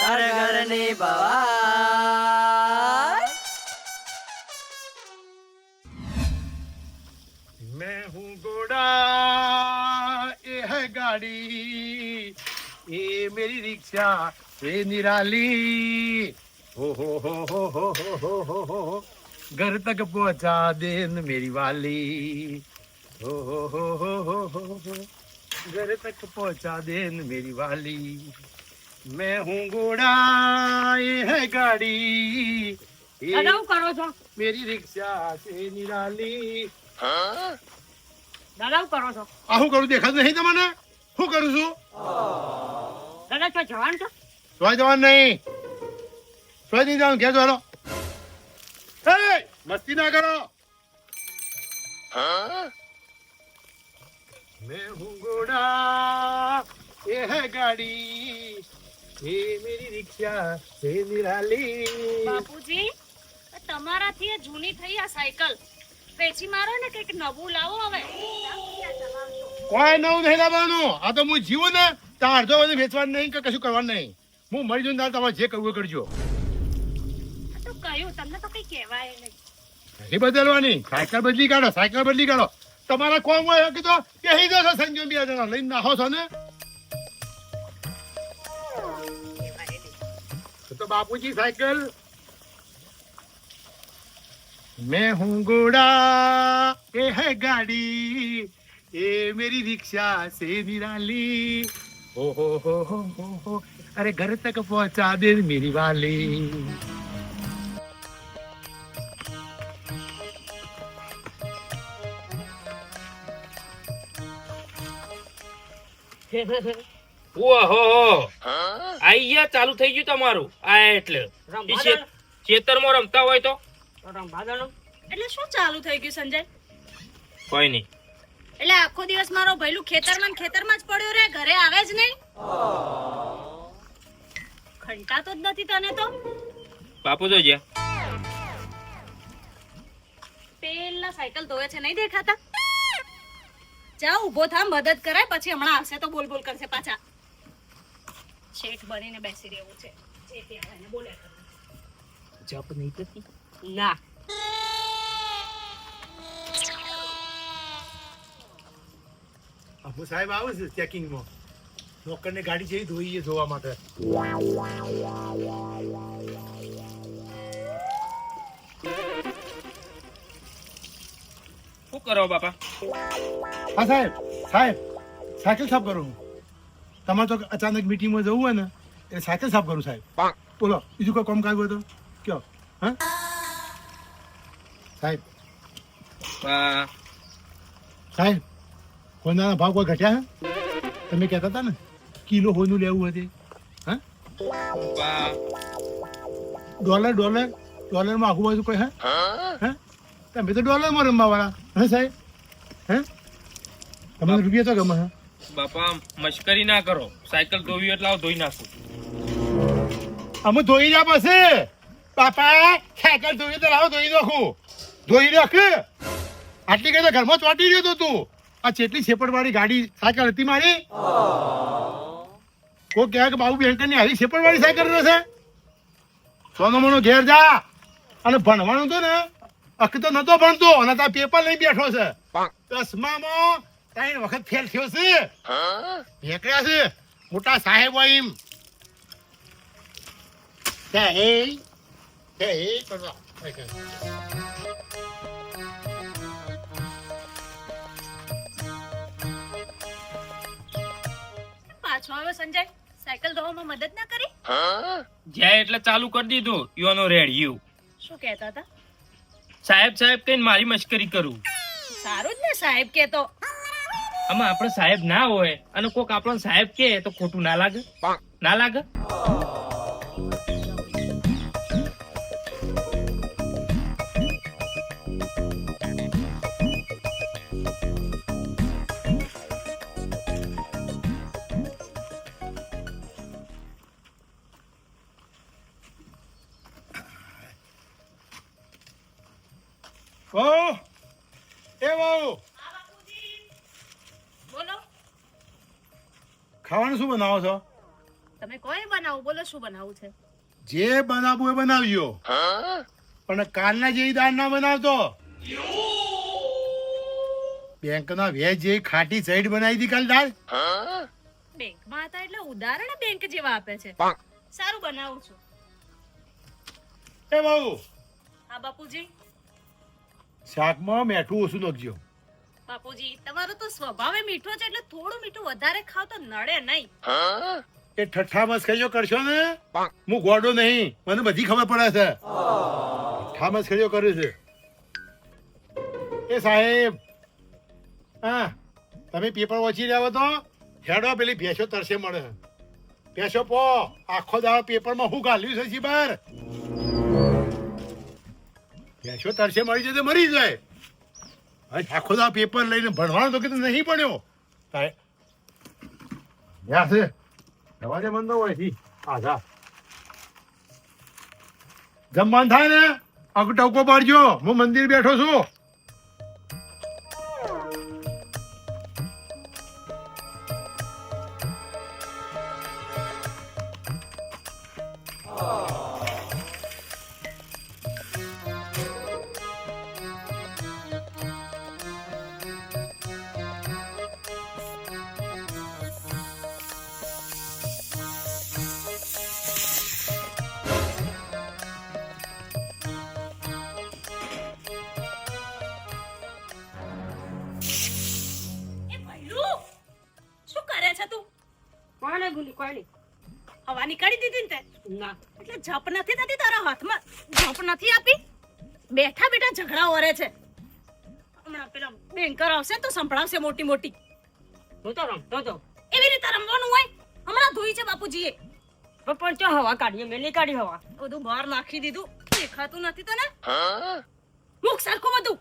ઘર ઘરની ભવાઈ मैं हूँ घोड़ा ये है गाड़ी ये मेरी रिक्शा ये निराली हो हो हो हो हो हो हो हो हो घर तक पहुंचा दे न मेरी वाली हो हो हो हो हो हो हो घर तक पहुंचा दे न मेरी वाली મેં હું ઘોડાએ હે ગાડી. દાદા કરો છો? મેરી રિક્ષા છે નિરાલી. દાદા કરો છો? આ હું કરું? દેખાતું નહીં તમને? શું કરું છું? દાદા છો જવાન છો? જોઈ જવાન નહીં. જોઈ નહીં જવાનું. ઘેર જોવાનો મસ્તી ના કરો. મેં હું ગોડા એ હે ગાડી. હે મેરી રિક્ષા હે નિરાલી. બાપુજી તમારાથી જૂની થઈ આ સાયકલ. વેચી મારો ને કંઈક નવું લાવો હવે. કોઈ નવું નહીં લાવવાનું. આ તો હું જીવું ને તાર જો બધું વેચવાનું નહીં કે કશું કરવાનું નહીં. હું મરી જઉં તાર તમારે જે કરવું કરજો. તો કહ્યું તમને તો કઈ કહેવાય નહીં. ઘડી બદલવાની. સાયકલ બદલી કાઢો સાયકલ બદલી કાઢો. તમારા કોમ હોય કીધો કે હિદો સંજો બે જણા લઈને નાખો છો ને? तो बाबूजी साइकिल। मैं हूँ घोड़ा ये है गाड़ी ये मेरी रिक्शा से निराली। ओ हो हो हो हो हो अरे घर तक पहुँचा दे मेरी वाली। ઓહો. આઈ ગયા ચાલુ થઈ ગયું તમારું. આ એટલે. ખેતરમાં રમતા હોય તો? એટલે શું ચાલુ થઈ ગયું સંજય? કોઈ નહીં. એટલે આખો દિવસ મારો ભૈલું ખેતરમાં ને ખેતરમાં જ પડ્યો રે ઘરે આવે જ નહીં? ખંટાતો જ નથી તને તો? બાપુ તો જ્યાં. પેલા સાયકલ ધોવે છે નહીં દેખાતા? જા ઊભો થા મદદ કરાય પછી હમણાં આવશે તો બોલ બોલ કરશે પાછા. શેઠ બનીને બેસી રહેવું છે. જે ત્યાં એને બોલ્યા કરવાનું. જપ નહીં થતી? ના. અબુ સાહેબ આવે છે ચેકિંગમાં. નોકરને ગાડી જેવી ધોઈએ જોવા માટે. શું કરો બાપા? હા સાહેબ સાહેબ સાયકલ સાફ કરું હું. તમારે તો અચાનક મીટિંગમાં જવું હોય ને એટલે સાયકલ સાફ કરું સાહેબ. બોલો બીજું કોઈ કામ કાઢવું તો કયો. હા? સાહેબ. સાહેબ હોનાના ભાવ કોઈ ઘટ્યા હે? તમે કહેતા હતા ને કિલો હોનું લેવું હતું હા? ડોલર ડોલર ડોલરમાં આખું બાજુ કોઈ હે? હે? તમે તો ડોલરમાં રમવા વાળા હે સાહેબ? હે? તમને રૂપિયા તો ગમે હે? બાપા મશ્કરી ના કરો. સાયકલ ધોવી એટલે આવો ધોઈ નાખું. અમે ધોઈ જા પછી. બાપા સાયકલ ધોવી તો લાવો ધોઈ નાખું. ધોઈ રાખ આટલી કઈ ઘરમાં ચોટી ગયો તો તું. આ ચેટલી વાળી ગાડી સાયકલ હતી મારી. કોઈ કહે કે બાબુ બેંકરની આવી સેપડ વાળી સાયકલ રહેશે સોનો મોનો ઘેર જા. અને ભણવાનું તો ને અખ તો નતો ભણતો. અને તાર પેપર લઈ બેઠો છે. દસમામાં ત્રણ વખત ફેલ થયો છે. નીકળ્યા છે. મોટા સાહેબ હોય એમ કરવા. પાછો આવ્યો સંજય સાયકલ ધોવામાં મદદ ના કરી? જ્યાં એટલે ચાલુ કરી દીધું યોનો રેડ યુ શું કહેતા હતા? સાહેબ સાહેબ કઈ મારી મશ્કરી કરું. સારું જ ને સાહેબ કે તો આમાં આપણે સાહેબ ના હોય અને કોક આપણો સાહેબ કે તો ખોટું ના લાગે ના લાગે Oh! Hey, વહુ, ખાવાનું શું બનાવો છો? તમે કોઈ બનાવું? બોલો શું બનાવવું છે? જે બનાવવું એ બનાવજો. પણ કાલના જેવી દાળ ના બનાવતો. બેંકના વેજ જે ખાટી સાઈડ બનાવી હતી કાલ દાળ. બેંકમાં હતા એટલે ઉદાહરણ બેંક જેવા આપે છે. સારું બનાવું છું. એ બાબુ. હા બાપુજી. શાકમાં મેઠું ઓછું નાખજો. બાપુજી તમારો તો સ્વભાવે મીઠો છે એટલે થોડું મીઠું વધારે ખાવ તો નડે નહીં. એ ઠઠ્ઠા મસ્કરીઓ કરશો ને? હું ગોડો નહીં મને બધી ખબર પડે છે. ઠઠ્ઠા મસ્કરીઓ કરે છે. એ સાહેબ હા તમે પેપર વાંચી રહ્યા તો? હેડો પેલી ભેંસો તરસે મળે. ભેંસો પો આખો દાડો પેપરમાં હું ગાલ્યું છે શીબર? ભેંસો તરસે મળી જાય તો મરી જાય. આખો દાડો પેપર લઈને ભણવાનો તો કે નહીં ભણ્યો. સાહેબ. યા છે. દરવાજે બંધ હોયથી આજા જમવાનું થાય ને? અગ ટવકો પાડજો. હું મંદિર બેઠો છું. હવા નીકાળી દીધી ને તે. ના. એટલે જપ નથી થતી તારા હાથમાં? જપ નથી આપી? બેઠા બેઠા ઝઘડા વરે છે. હમણાં પેલા બેન્કર આવશે તો સંભળાવશે મોટી મોટી. હું તો રમતો તો. એવી રીતે રમવાનું હોય? હમણાં ધોઈ છે બાપુજીએ. પણ પણ ચો હવા કાઢીએ મેં નહીં કાઢી હવા. બધું બહાર નાખી દીધું. દેખાતું નથી તને? મુખ સરખું બધું.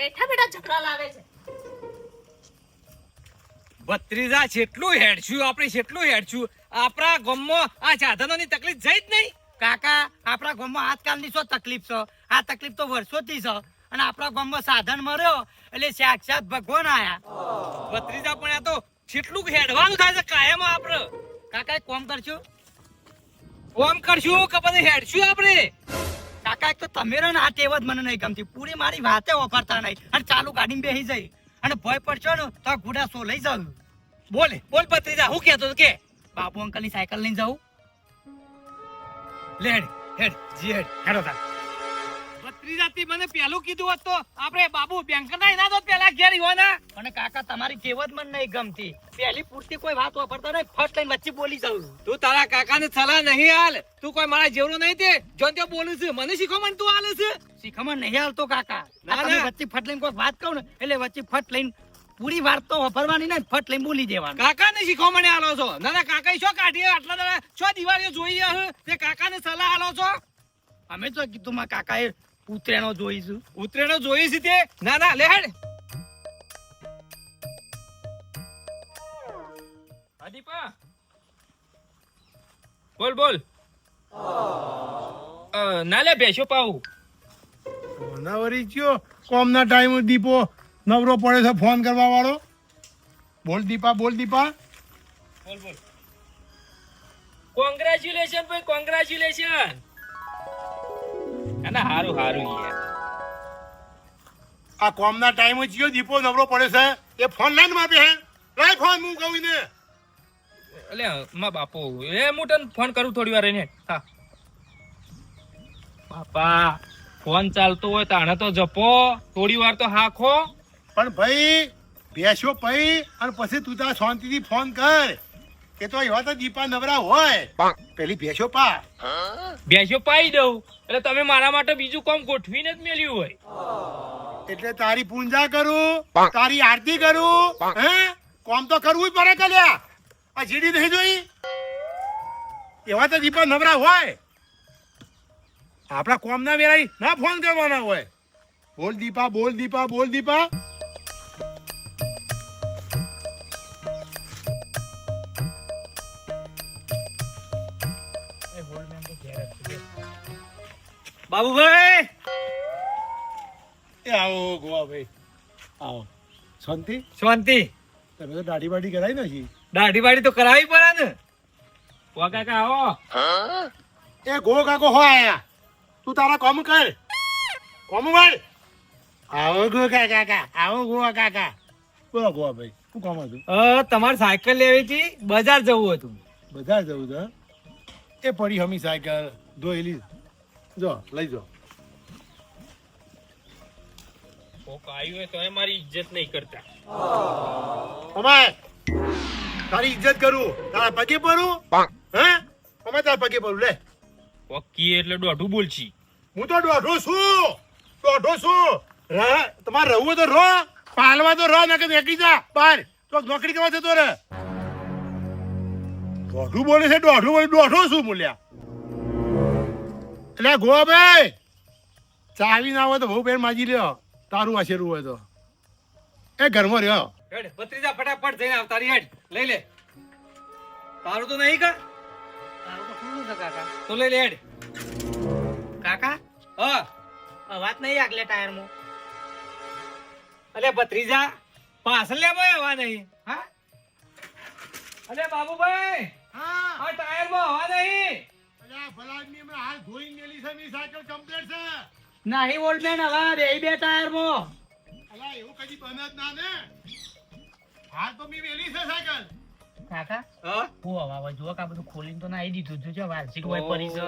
બેઠા બેઠા ઝઘડા લાવે છે. ભત્રીજા જેટલું હેડશું આપણે જેટલું હેડશું આપણા ગામમાં આ સાધનોની તકલીફ જઈ જ નહીં. કાકા, આપણા ગામમાં આજકાલની શું તકલીફ છે? આ તકલીફ તો વર્ષોથી છે. અને આપણા ગામમાં સાધન મળ્યો, એટલે સાક્ષાત ભગવાન આયા. ભત્રીજા પણ આ તો જેટલું હેડવાનું થાય છે, કાયમ આપણે. કાકા કોમ કરશું. કોમ કરશું કે પછી હેડશું આપણે? કાકા, એક તો તમે રહો ને, આ ટેવ જ મને નહીં ગમતી. પૂરી મારી વાતે વાપરતા નહીં. અને ચાલુ ગાડીમાં બેસી જઈ. અને ભય પડશો ને તો ઘોડા સો લઈ જાવ બોલે, બોલ પત્રીજા હું કહેતો હતો કે, બાપુ અંકલની સાયકલ લઈને જાઉં. લેડ હેડ, જી હેડ, હેડો તાર. ભત્રીજાથી મને પહેલું કીધું હોત તો આપણે બાબુ બેંક ના એના તો પેલા ઘેર હોના અને કાકા તમારી ટેવ મને નહીં ગમતી. પહેલી પૂરતી કોઈ વાત વાપરતા નહીં ફર્સ્ટ લાઈન વચ્ચે બોલી જાઉં તું તારા કાકાને સલાહ નહીં હાલ. તું કોઈ મારા જેવડો નહીં તે. જો તે બોલું છું મને શીખો તું હાલે છે. શીખમણ નહીં હાલતો કાકા. વચ્ચે ફટ લઈને કોઈ વાત કહું ને એટલે વચ્ચે ફટ લઈને પૂરી વાત તો વાપરવાની ને ફટ લઈને બોલી દેવાનું. કાકાને શીખો મને આલો છો. ના ના કાકા શું કાઢીએ આટલા દાડા શું દિવાળીઓ જોઈએ? તે કાકાને સલાહ આલો છો? અમે તો કીધું માં કાકાએ ઉતરેણો જોઈશું. ઉતરેણો જોઈ તે? ના ના લે હેડ. દીપા. બોલ બોલ. ના લે બેસો પાવું વરી ગયો કોમના ટાઈમ દીપો નવરો પડે છે ફોન કરવા વાળો બોલ દીપા બોલ દીપા. બોલ બોલ. કોંગ્રેચ્યુલેશન ભાઈ કોંગ્રેચ્યુલેશન ના હારું હારું યાર આ કોમના ટાઈમ ગયો દીપો નવરો પડે છે. એ ફોન લઈને માપે હે. લાઈ ફોન હું કહું ને અલે માં બાપો એ હું તને ફોન કરું થોડી વાર રહીને હા. બાપા ફોન ચાલતો હોય તાણે તો જપો. થોડી વાર તો હાખો. પણ ભાઈ બેસ્યો પઈ અને પછી તું તાર શાંતિથી ફોન કર. કે તો એવા તો દીપા નવરા હોય. પેલી ભેંસો પા ભેંસો પાઈ દઉં. એટલે તમે મારા માટે બીજું કામ ગોઠવીને જ મેલ્યું હોય. એટલે તારી પૂંજા કરું તારી આરતી કરું હે? કોમ તો કરવું જ પડે કલ્યા. આ જીડી નહીં જોઈ? એવા તો દીપા નવરા હોય. આપણા કોમ ના વેરાઈ ના ફોન કરવાના હોય. બોલ દીપા બોલ દીપા બોલ દીપા. બાબુભાઈ! એ આવો ગોવાભાઈ આવો. શાંતિ? શાંતિ. તમે તો દાઢી બાઢી કરાવી નથી દાઢી બાઢી તો કરાવી પડે ને. ગો કાકા આવો. એ ગો કાકો હો આયા. તું તારા કોમ કર. કોમ કર આવો ગો કાકા આવો ગો કાકા બોલો ગો ભાઈ શું કામ હતું? તમારે સાયકલ લેવી હતી? બજાર જવું હતું. બજાર જવું હતું એ પડી હમી સાયકલ ધોયેલી. જો લઈ જો. કોક આવ્યું હોય તો એ મારી ઇજ્જત નહીં કરતા. અમાય તારી ઇજ્જત કરું તારા પગે પડું? હે? અમે તારા પગે પડું લે. કોકી એટલે દોઢું બોલછી હું તો દોઢો છું. દોઢો છું. ર- તમારે રહવું તો રો. પાલવા તો રહો નકર નીકળી જા. બહાર તો નોકરી કરવા જતો રે દોઢું બોલે છે દોઢું બોલે દોઢો શું બોલ્યા. એટલે ગોવા ભાઈ ચાવી ના હોય તો બહુ બેન માજી લ્યો. તારું આશેરું હોય તો. એ ઘરમાં રહ્યો. હેડ ભત્રીજા ફટાફટ જઈને આવ તારી હેડ લઈ લે. તારું તો નહીં કા? તારું તો ખુલ્લું છે કાકા. તો લઈ લે હેડ. કાકા? હા. વાત નહીં આગલે ટાયરમાં. અલે ભત્રીજા પાછળ લે ભાઈ હવા નહીં. હા? અલે બાબુભાઈ હા. આ ટાયરમાં હવા નહીં. ફલાદની હમણાં હાલ ધોઈને મેલી છે મી સાયકલ કમ્પ્લીટ છે. નહીં ઓલ્ડમેન હવા બે બે. મો અલ્યા એવું કદી બને જ ના ને. હાલ તો મી મેલી છે સાયકલ. કાકા હા? હું હવે જો કા બધું ખોલીને તો નાઈ દીધું છે જો વાર્ષિક હોય પડી છે.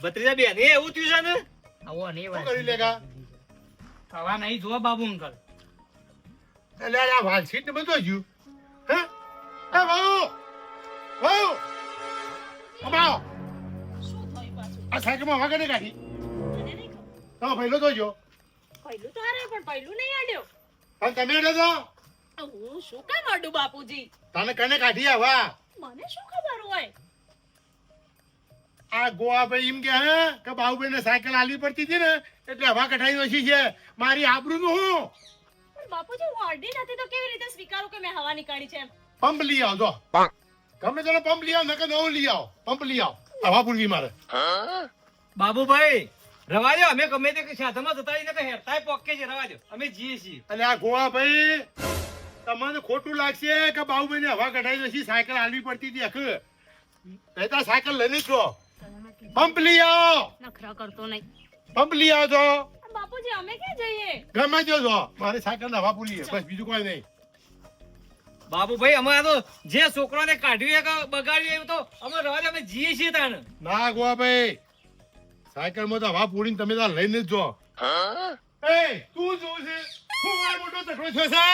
ભત્રીજા બેન એ એવું થયું છે ને? આવો ને શું કરી લેગા હવા નહીં જો બાબુ અંકલ. એટલે આ વાલ સીટ ને બધું જ્યું હે? એ વાઉ અમાઓ શું થયું પાછું આ સાયકલમાં વાગે ને કાઢી. મને નહીં ખબર? તમે પહેલો તો જો. પહેલું તો હારે પણ પહેલું નહીં આડ્યો. પણ તમે એટલે તો? હું શું કામ આડું બાપુજી? તને કને કાઢી આવા મને શું ખબર હોય? આ ગોવા ભાઈ એમ કે હે કે બાહુભાઈ ને સાયકલ આલી પડતી હતી ને એટલે હવા કઢાઈ ઓછી છે. મારી આબરૂ નું હું? પણ બાપુજી હું અડી નથી તો કેવી રીતે સ્વીકારું કે મેં હવા નીકાળી છે પંપ લઈ આવો જો. ગમે તેનો પંપ લઈ આવો નકર નવું લઈ આવો. પંપ લઈ આવો. હવા પૂરવી મારે. બાબુભાઈ રવા દો. અમે ગમે તે સાધનમાં જતા રહીને કે હેરતાય પોકે છે રવા દો. અમે જીએ છીએ. અને આ ગોવા ભાઈ તમને ખોટું લાગશે કે બાહુભાઈ ને હવા કઢાઈ નથી સાયકલ હાલવી પડતી હતી અખ. નહીતર સાયકલ લઈને લીધો. પંપ લઈ આવો. નખરા કરતો નહીં. પંપ લઈ આવજો બાપુજી અમે ક્યાં જઈએ? ગમે જો. મારે સાયકલ હવા પૂરી બસ બીજું કોઈ નહીં. બાબુભાઈ અમે તો જે છોકરાને કાઢ્યું કે બગાડ્યું એવું તો અમે રવા દો અમે જીએ છીએ તાણ. ના ગોવા ભાઈ સાયકલમાં તો હવા પૂરીને તમે તાર લઈને જ જો. એ તું જોઉં છે. હું મારો મોટો તકડો છો છે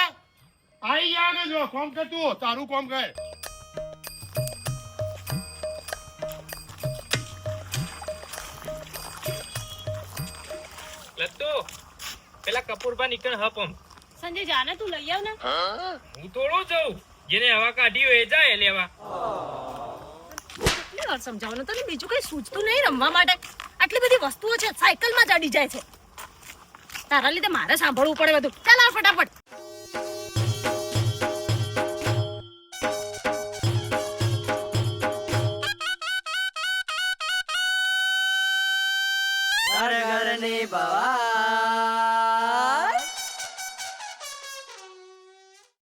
આઈ ગયા ને જો કોમ કર તું તારું કોમ કર. લત્તો પેલા કપૂરબા નીકળ હપમ સંજય જાને તું લઈ આવ ને. હું થોડો જઉં. જેને હવા કાઢી હોય એ જાય લેવા કેટલી વાર સમજાવવાનું તને બીજું કઈ સૂચતું નહીં રમવા માટે. આટલી બધી વસ્તુઓ છે સાયકલમાં ચડી જાય છે. તારા લીધે મારે સાંભળવું પડે બધું. ચાલ ફટાફટ.